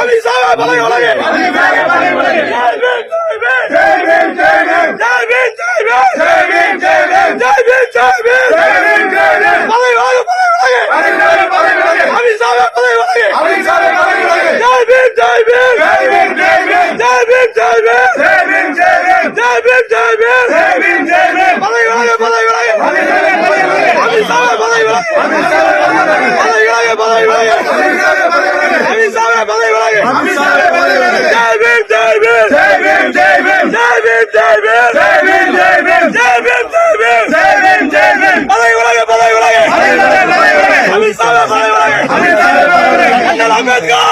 அமித்ஷா அம்பேத்கர்!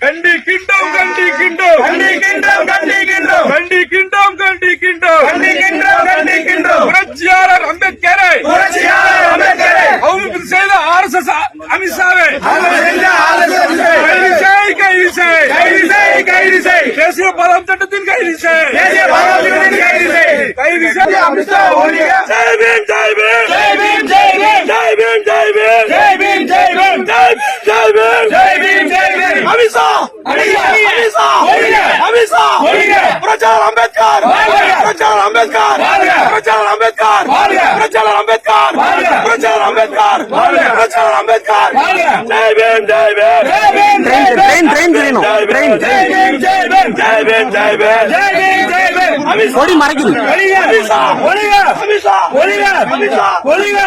கண்டி கிண்டோ கண்டி கிண்டோ கண்டி தேசிய சட்டத்தின் கைது செய் கைது செய் அமித்ஷா ஒழிக ஜெய் பீம் ஜெய் பீம். ஜெய் பீம் ஜெய் பீம். ஜெய் பீம் ஜெய் பீம். ஜெய் பீம் ஜெய் பீம். ஜெய் பீம் ஜெய் பீம். ஜெய் பீம் ஜெய் பீம். அமித்ஷா அமித்ஷா அமித்ஷா பிரச்சார அம்பேத்கர். பிரச்சார அம்பேத்கர். பிரச்சார அம்பேத்கர். பிரச்சார அம்பேத்கர். பிரச்சார அம்பேத்கர். பிரச்சார அம்பேத்கர். ஜெய் பீம் ஜெய் பீம். ட்ரெயின் ட்ரெயின் தெரியணும் ட்ரெயின் கொடி மறைக்குது ஒளிக